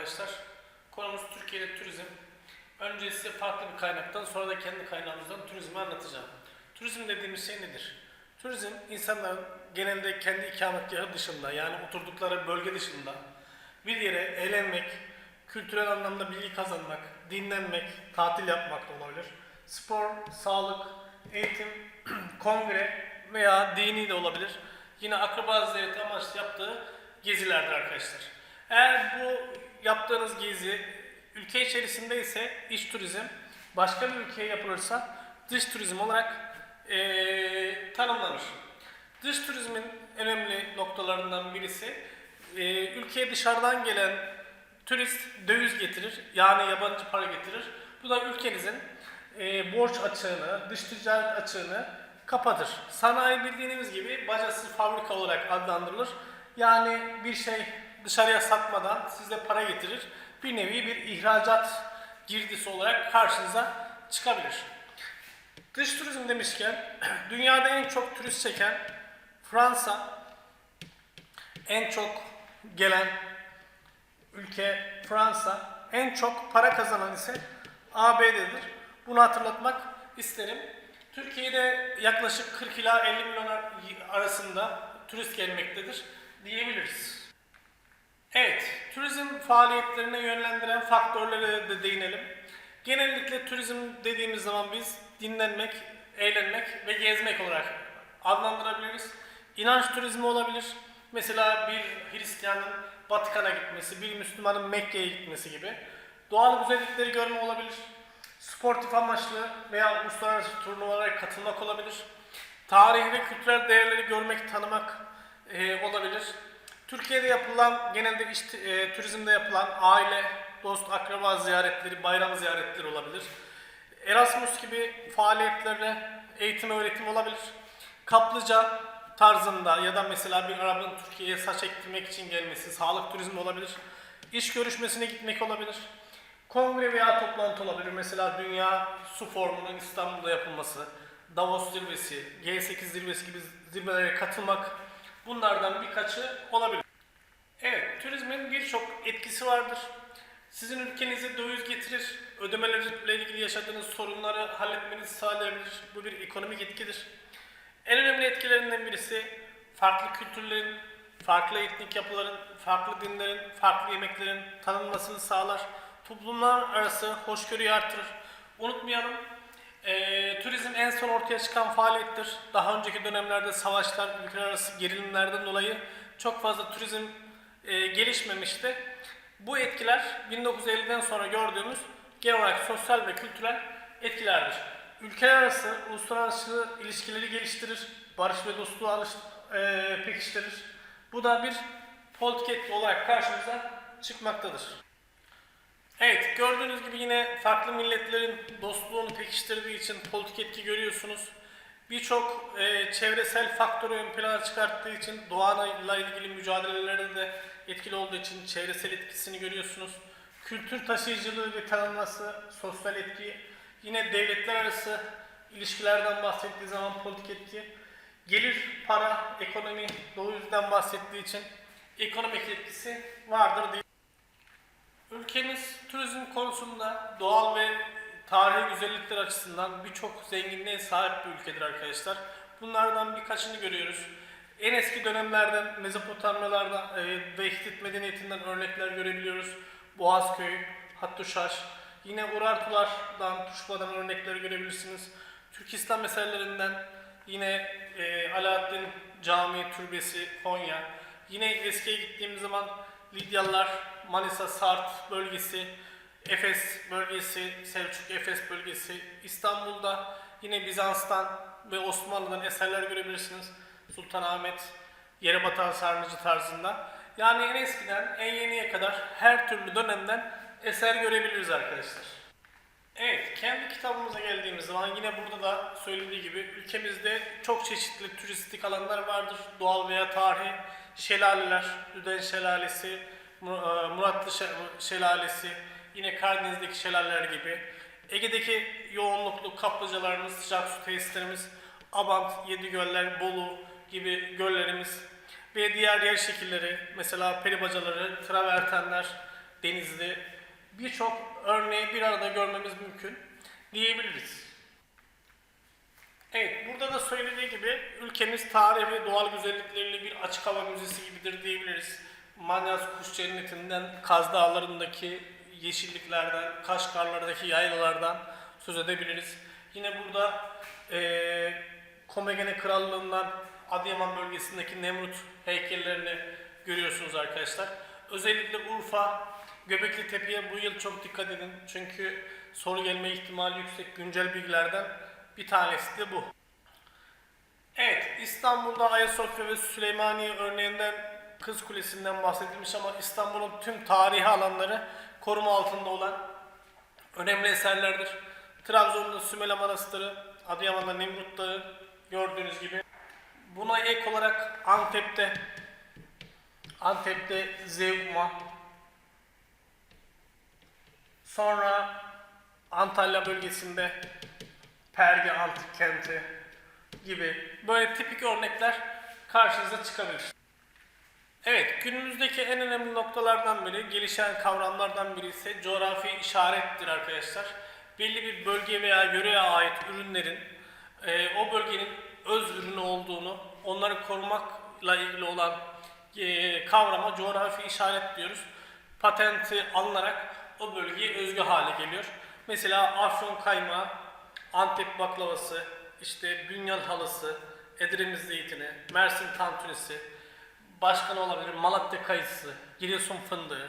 arkadaşlar. Konumuz Türkiye'de turizm. Önce size farklı bir kaynaktan sonra da kendi kaynağımızdan turizmi anlatacağım. Turizm dediğimiz şey nedir? Turizm insanların genelde kendi ikametgahı dışında yani oturdukları bölge dışında bir yere eğlenmek, kültürel anlamda bilgi kazanmak, dinlenmek, tatil yapmak da olabilir. Spor, sağlık, eğitim, kongre veya dini de olabilir. Yine akraba ziyareti amaçlı yaptığı gezilerdir arkadaşlar. Eğer bu yaptığınız gezi ülke içerisinde ise iç turizm, başka bir ülkeye yapılırsa dış turizm olarak eee, tanımlanır. Dış turizmin önemli noktalarından birisi e, ülkeye dışarıdan gelen turist döviz getirir yani yabancı para getirir. Bu da ülkenizin e, borç açığını, dış ticaret açığını kapatır. Sanayi bildiğiniz gibi bacasız fabrika olarak adlandırılır. Yani bir şey dışarıya satmadan size para getirir. Bir nevi bir ihracat girdisi olarak karşınıza çıkabilir. Dış turizm demişken dünyada en çok turist çeken Fransa, en çok gelen ülke Fransa, en çok para kazanan ise ABD'dir. Bunu hatırlatmak isterim. Türkiye'de yaklaşık 40 ila 50 milyon ar- arasında turist gelmektedir diyebiliriz. Evet, turizm faaliyetlerine yönlendiren faktörlere de değinelim. Genellikle turizm dediğimiz zaman biz dinlenmek, eğlenmek ve gezmek olarak adlandırabiliriz. İnanç turizmi olabilir. Mesela bir Hristiyanın Vatikan'a gitmesi, bir Müslümanın Mekke'ye gitmesi gibi. Doğal güzellikleri görme olabilir. Sportif amaçlı veya uluslararası turnuvalara katılmak olabilir. Tarihi ve kültürel değerleri görmek, tanımak e, olabilir. Türkiye'de yapılan, genelde işte, e, turizmde yapılan aile, dost, akraba ziyaretleri, bayram ziyaretleri olabilir. Erasmus gibi faaliyetlerle eğitim öğretim olabilir. Kaplıca tarzında ya da mesela bir Arap'ın Türkiye'ye saç ektirmek için gelmesi, sağlık turizmi olabilir. İş görüşmesine gitmek olabilir. Kongre veya toplantı olabilir. Mesela Dünya Su Forumu'nun İstanbul'da yapılması, Davos zirvesi, G8 zirvesi gibi zirvelere katılmak bunlardan birkaçı olabilir. Evet, turizmin birçok etkisi vardır. Sizin ülkenize döviz getirir, ödemelerle ilgili yaşadığınız sorunları halletmenizi sağlayabilir. Bu bir ekonomik etkidir. En önemli etkilerinden birisi farklı kültürlerin, farklı etnik yapıların, farklı dinlerin, farklı yemeklerin tanınmasını sağlar. Toplumlar arası hoşgörüyü artırır. Unutmayalım, eee, turizm en son ortaya çıkan faaliyettir. Daha önceki dönemlerde savaşlar, ülkeler arası gerilimlerden dolayı çok fazla turizm eee, gelişmemişti. Bu etkiler 1950'den sonra gördüğümüz genel olarak sosyal ve kültürel etkilerdir. Ülkeler arası uluslararası ilişkileri geliştirir, barış ve dostluğu alış, eee, pekiştirir. Bu da bir politik etki olarak karşımıza çıkmaktadır. Evet, gördüğünüz gibi yine farklı milletlerin dostluğunu pekiştirdiği için politik etki görüyorsunuz. Birçok e, çevresel faktörü ön plana çıkarttığı için doğayla ilgili mücadelelerde de etkili olduğu için çevresel etkisini görüyorsunuz. Kültür taşıyıcılığı ve tanınması, sosyal etki, yine devletler arası ilişkilerden bahsettiği zaman politik etki, gelir, para, ekonomi, dövizden bahsettiği için ekonomik etkisi vardır diye Ülkemiz turizm konusunda doğal ve tarihi güzellikler açısından birçok zenginliğe sahip bir ülkedir arkadaşlar. Bunlardan birkaçını görüyoruz. En eski dönemlerden Mezopotamyalarda e, ve Hitit medeniyetinden örnekler görebiliyoruz. Boğazköy, Hattuşaş, yine Urartulardan, Tuşba'dan örnekleri görebilirsiniz. Türk İslam eserlerinden yine e, Alaaddin Camii Türbesi Konya. Yine eskiye gittiğimiz zaman Lidyalılar, Manisa, Sart bölgesi, Efes bölgesi, Selçuk Efes bölgesi, İstanbul'da yine Bizans'tan ve Osmanlı'dan eserler görebilirsiniz. Sultanahmet, Yerebatan Sarnıcı tarzında. Yani en eskiden en yeniye kadar her türlü dönemden eser görebiliriz arkadaşlar. Evet, kendi kitabımıza geldiğimiz zaman yine burada da söylediği gibi ülkemizde çok çeşitli turistik alanlar vardır. Doğal veya tarihi şelaleler, Düden Şelalesi, Muratlı Şe- Şelalesi, yine Karadeniz'deki şelaleler gibi. Ege'deki yoğunluklu kaplıcalarımız, sıcak su tesislerimiz, Abant, Yedigöller, Bolu gibi göllerimiz ve diğer yer şekilleri, mesela peribacaları, travertenler, Denizli birçok örneği bir arada görmemiz mümkün diyebiliriz. Evet, burada da söylediği gibi ülkemiz tarih ve doğal güzellikleriyle bir açık hava müzesi gibidir diyebiliriz. Manyas Kuş Cenneti'nden, Kaz Dağları'ndaki yeşilliklerden, Kaşgarlar'daki yaylalardan söz edebiliriz. Yine burada eee Komagene Krallığı'ndan Adıyaman bölgesindeki Nemrut heykellerini görüyorsunuz arkadaşlar. Özellikle Urfa, Göbekli Tepe'ye bu yıl çok dikkat edin. Çünkü soru gelme ihtimali yüksek güncel bilgilerden bir tanesi de bu. Evet, İstanbul'da Ayasofya ve Süleymaniye örneğinden Kız Kulesi'nden bahsedilmiş ama İstanbul'un tüm tarihi alanları koruma altında olan önemli eserlerdir. Trabzon'da Sümele Manastırı, Adıyaman'da Nemrut Dağı gördüğünüz gibi. Buna ek olarak Antep'te Antep'te Zeugma sonra Antalya bölgesinde Perge Antik Kenti gibi böyle tipik örnekler karşınıza çıkabilir. Evet, günümüzdeki en önemli noktalardan biri, gelişen kavramlardan biri ise coğrafi işarettir arkadaşlar. Belli bir bölge veya yöreye ait ürünlerin e, o bölgenin öz ürünü olduğunu, onları korumakla ilgili olan e, kavrama coğrafi işaret diyoruz. Patenti alınarak o bölgeye özgü hale geliyor. Mesela Afyon kaymağı, Antep baklavası, işte Bünyan halısı, Edremit zeytini, Mersin tantunisi, başka ne olabilir? Malatya kayısı, Giresun fındığı,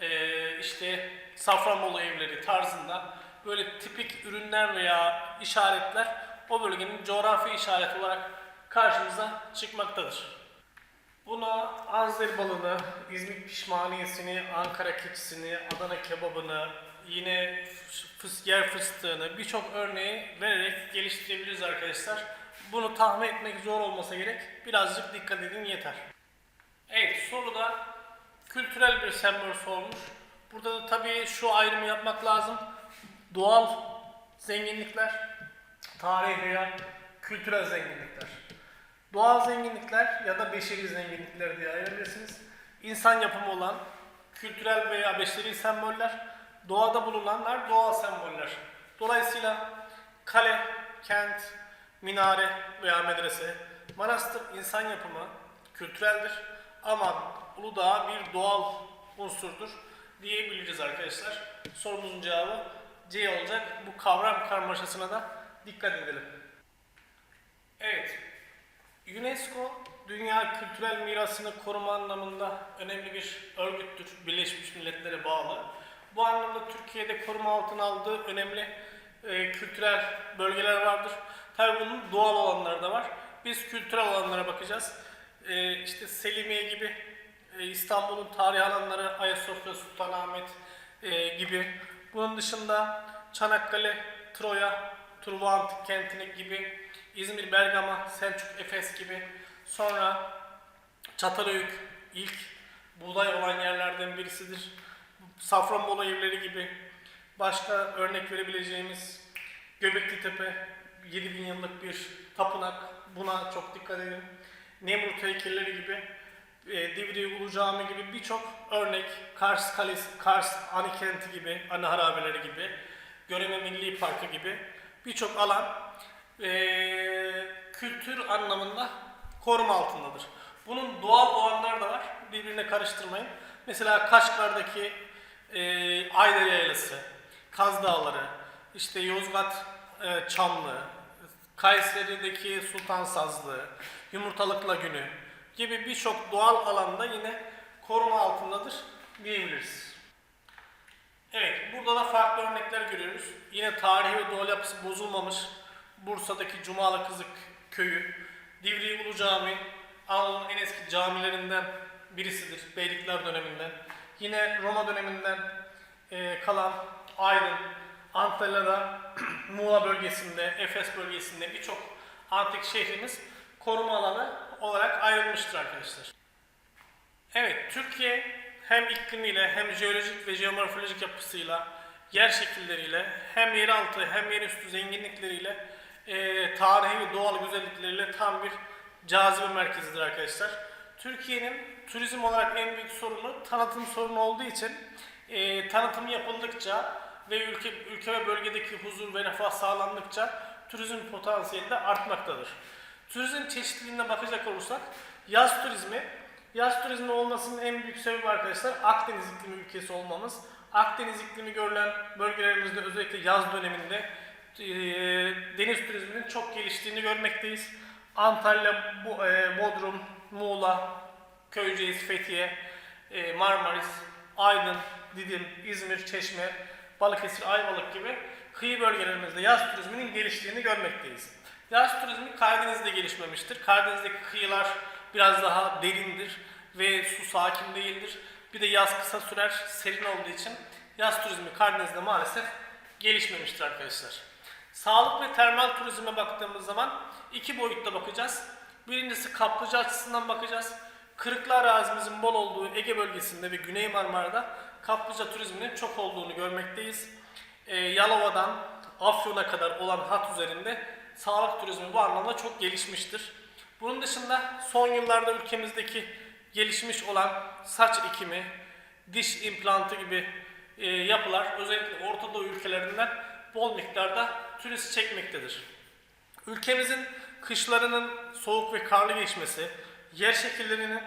eee, işte Safranbolu evleri tarzında böyle tipik ürünler veya işaretler o bölgenin coğrafi işareti olarak karşımıza çıkmaktadır. Buna Azeri balını, İzmit pişmaniyesini, Ankara keçisini, Adana kebabını, yine fıs yer fıstığını birçok örneği vererek geliştirebiliriz arkadaşlar. Bunu tahmin etmek zor olmasa gerek. Birazcık dikkat edin yeter. Evet soruda kültürel bir sembol sormuş. Burada da tabii şu ayrımı yapmak lazım. Doğal zenginlikler, tarihi veya kültürel zenginlikler. Doğal zenginlikler ya da beşeri zenginlikler diye ayırabilirsiniz. İnsan yapımı olan kültürel veya beşeri semboller, doğada bulunanlar doğal semboller. Dolayısıyla kale, kent, minare veya medrese, manastır insan yapımı, kültüreldir. Ama Uludağ bir doğal unsurdur diyebiliriz arkadaşlar. Sorumuzun cevabı C olacak. Bu kavram karmaşasına da dikkat edelim. Evet, UNESCO dünya kültürel mirasını koruma anlamında önemli bir örgüttür. Birleşmiş Milletler'e bağlı. Bu anlamda Türkiye'de koruma altına aldığı önemli e, kültürel bölgeler vardır. Tabii bunun doğal olanları da var. Biz kültürel olanlara bakacağız. E, işte Selimiye gibi e, İstanbul'un tarihi alanları Ayasofya, Sultanahmet e, gibi. Bunun dışında Çanakkale, Troya, Truva Antik Kentini gibi, İzmir, Bergama, Selçuk, Efes gibi. Sonra Çatalhöyük ilk buğday olan yerlerden birisidir. Safranbolu evleri gibi. Başka örnek verebileceğimiz Göbekli Tepe 7000 yıllık bir tapınak. Buna çok dikkat edin. Nemrut heykelleri gibi, e, Divriği Ulu Cami gibi birçok örnek, Kars Kalesi, Kars Anikenti gibi, Anı Harabeleri gibi, Göreme Milli Parkı gibi birçok alan e, kültür anlamında koruma altındadır. Bunun doğal olanlar da var, birbirine karıştırmayın. Mesela Kaşgar'daki e, Ayder Yaylası, Kaz Dağları, işte Yozgat e, Çamlı, Kayseri'deki Sultan Sazlı, Yumurtalık Lagünü gibi birçok doğal alanda yine koruma altındadır diyebiliriz. Evet, burada da farklı örnekler görüyoruz. Yine tarihi ve doğal yapısı bozulmamış Bursa'daki Cumalı Kızık Köyü, Divriği Ulu Cami, Anadolu'nun en eski camilerinden birisidir Beylikler döneminden. Yine Roma döneminden e, kalan Aydın, Antalya'da, Muğla bölgesinde, Efes bölgesinde birçok antik şehrimiz koruma alanı olarak ayrılmıştır arkadaşlar. Evet, Türkiye hem iklimiyle hem jeolojik ve jeomorfolojik yapısıyla, yer şekilleriyle, hem yeraltı hem yerüstü zenginlikleriyle, e, tarihi ve doğal güzellikleriyle tam bir cazibe merkezidir arkadaşlar. Türkiye'nin turizm olarak en büyük sorunu tanıtım sorunu olduğu için e, tanıtım yapıldıkça ve ülke ülke ve bölgedeki huzur ve refah sağlandıkça turizm potansiyeli de artmaktadır. Turizm çeşitliliğine bakacak olursak yaz turizmi Yaz turizmi olmasının en büyük sebebi arkadaşlar Akdeniz iklimi ülkesi olmamız. Akdeniz iklimi görülen bölgelerimizde özellikle yaz döneminde e, deniz turizminin çok geliştiğini görmekteyiz. Antalya, Bu- e, Bodrum, Muğla, Köyceğiz, Fethiye, e, Marmaris, Aydın, Didim, İzmir, Çeşme, Balıkesir, Ayvalık gibi kıyı bölgelerimizde yaz turizminin geliştiğini görmekteyiz. Yaz turizmi Karadeniz'de gelişmemiştir. Karadeniz'deki kıyılar biraz daha derindir ve su sakin değildir. Bir de yaz kısa sürer, serin olduğu için yaz turizmi Karadeniz'de maalesef gelişmemiştir arkadaşlar. Sağlık ve termal turizme baktığımız zaman iki boyutta bakacağız. Birincisi kaplıca açısından bakacağız. Kırıklı arazimizin bol olduğu Ege bölgesinde ve Güney Marmara'da kaplıca turizminin çok olduğunu görmekteyiz. Ee, Yalova'dan Afyon'a kadar olan hat üzerinde sağlık turizmi bu anlamda çok gelişmiştir. Bunun dışında son yıllarda ülkemizdeki gelişmiş olan saç ekimi, diş implantı gibi e, yapılar özellikle Orta Doğu ülkelerinden bol miktarda turist çekmektedir. Ülkemizin kışlarının soğuk ve karlı geçmesi, yer şekillerinin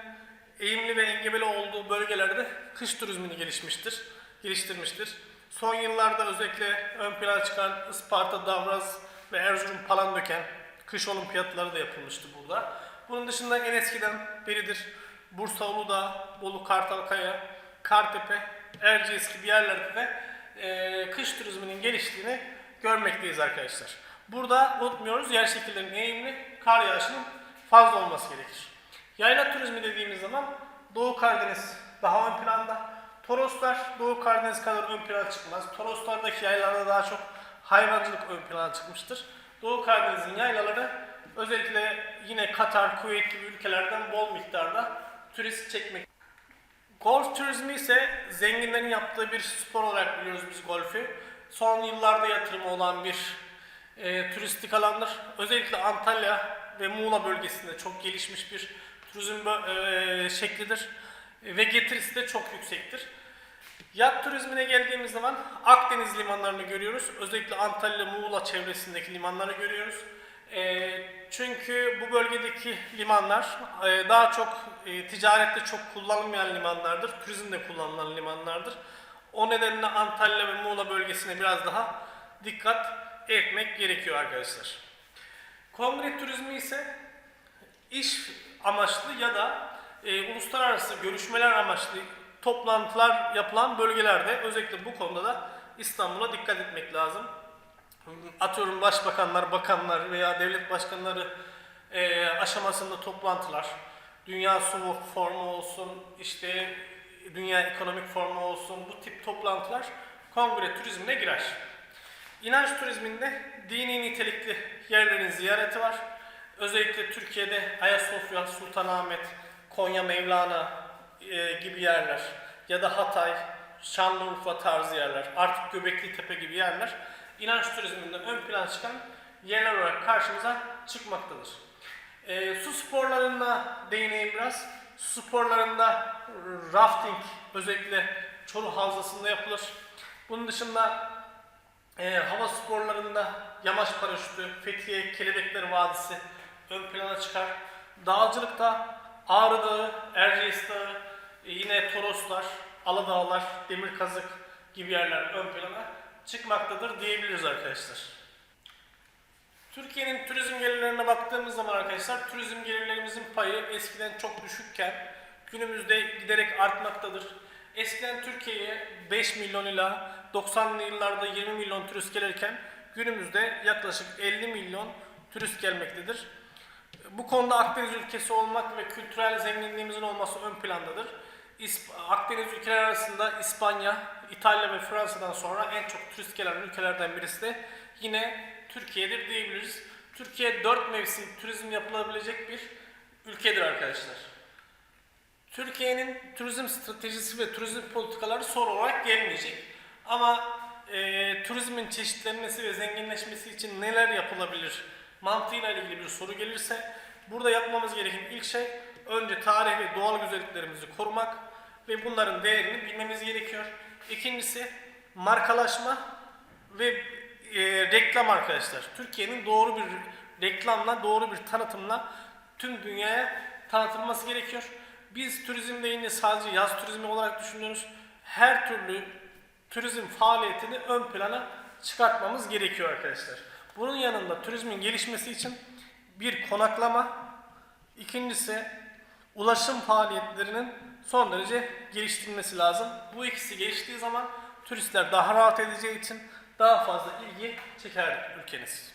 eğimli ve engebeli olduğu bölgelerde kış turizmini gelişmiştir, geliştirmiştir. Son yıllarda özellikle ön plana çıkan Isparta, Davraz ve Erzurum Palandöken kış olimpiyatları da yapılmıştı burada. Bunun dışında en eskiden beridir Bursa Uludağ, Bolu Kartalkaya, Kartepe, Erciyes gibi yerlerde de e, kış turizminin geliştiğini görmekteyiz arkadaşlar. Burada unutmuyoruz yer şekillerinin eğimli, kar yağışının fazla olması gerekir. Yayla turizmi dediğimiz zaman Doğu Karadeniz daha ön planda. Toroslar Doğu Karadeniz kadar ön plana çıkmaz. Toroslardaki yaylalarda daha çok hayvancılık ön plana çıkmıştır. Doğu Karadeniz'in yaylaları özellikle yine Katar, Kuveyt gibi ülkelerden bol miktarda turist çekmek. Golf turizmi ise zenginlerin yaptığı bir spor olarak biliyoruz biz golfü. Son yıllarda yatırımı olan bir e, turistik alandır. Özellikle Antalya ve Muğla bölgesinde çok gelişmiş bir bö- e, şeklidir. Ve getirisi de çok yüksektir. Yat turizmine geldiğimiz zaman Akdeniz limanlarını görüyoruz. Özellikle Antalya, Muğla çevresindeki limanları görüyoruz. E, çünkü bu bölgedeki limanlar e, daha çok e, ticarette çok kullanılmayan limanlardır. Turizmde kullanılan limanlardır. O nedenle Antalya ve Muğla bölgesine biraz daha dikkat etmek gerekiyor arkadaşlar. Kongre turizmi ise iş amaçlı ya da e, uluslararası görüşmeler amaçlı toplantılar yapılan bölgelerde özellikle bu konuda da İstanbul'a dikkat etmek lazım. Atıyorum başbakanlar, bakanlar veya devlet başkanları e, aşamasında toplantılar, Dünya Su Formu olsun, işte Dünya Ekonomik Formu olsun bu tip toplantılar kongre turizmine girer. İnanç turizminde dini nitelikli yerlerin ziyareti var. Özellikle Türkiye'de Ayasofya, Sultanahmet, Konya Mevlana e, gibi yerler ya da Hatay, Şanlıurfa tarzı yerler, artık Göbekli Tepe gibi yerler inanç turizminden ön plana çıkan yerler olarak karşımıza çıkmaktadır. E, su sporlarına değineyim biraz. Su sporlarında rafting özellikle Çoruh Havzası'nda yapılır. Bunun dışında e, hava sporlarında yamaç paraşütü, Fethiye Kelebekler Vadisi ön plana çıkar. Dağcılıkta Ağrı Dağı, Erciyes Dağı, e, yine Toroslar, Aladağlar, Demirkazık gibi yerler ön plana çıkmaktadır diyebiliriz arkadaşlar. Türkiye'nin turizm gelirlerine baktığımız zaman arkadaşlar turizm gelirlerimizin payı eskiden çok düşükken günümüzde giderek artmaktadır. Eskiden Türkiye'ye 5 milyon ila 90'lı yıllarda 20 milyon turist gelirken günümüzde yaklaşık 50 milyon turist gelmektedir. Bu konuda Akdeniz ülkesi olmak ve kültürel zenginliğimizin olması ön plandadır. İsp- Akdeniz ülkeler arasında İspanya, İtalya ve Fransa'dan sonra en çok turist gelen ülkelerden birisi de yine Türkiye'dir diyebiliriz. Türkiye 4 mevsim turizm yapılabilecek bir ülkedir arkadaşlar. Türkiye'nin turizm stratejisi ve turizm politikaları soru olarak gelmeyecek. Ama e, turizmin çeşitlenmesi ve zenginleşmesi için neler yapılabilir mantığıyla ilgili bir soru gelirse burada yapmamız gereken ilk şey önce tarih ve doğal güzelliklerimizi korumak ve bunların değerini bilmemiz gerekiyor. İkincisi markalaşma ve e, reklam arkadaşlar. Türkiye'nin doğru bir reklamla, doğru bir tanıtımla tüm dünyaya tanıtılması gerekiyor. Biz turizmde yine sadece yaz turizmi olarak düşünüyoruz. Her türlü turizm faaliyetini ön plana çıkartmamız gerekiyor arkadaşlar. Bunun yanında turizmin gelişmesi için bir konaklama, ikincisi ulaşım faaliyetlerinin son derece geliştirilmesi lazım. Bu ikisi geliştiği zaman turistler daha rahat edeceği için daha fazla ilgi çeker ülkeniz.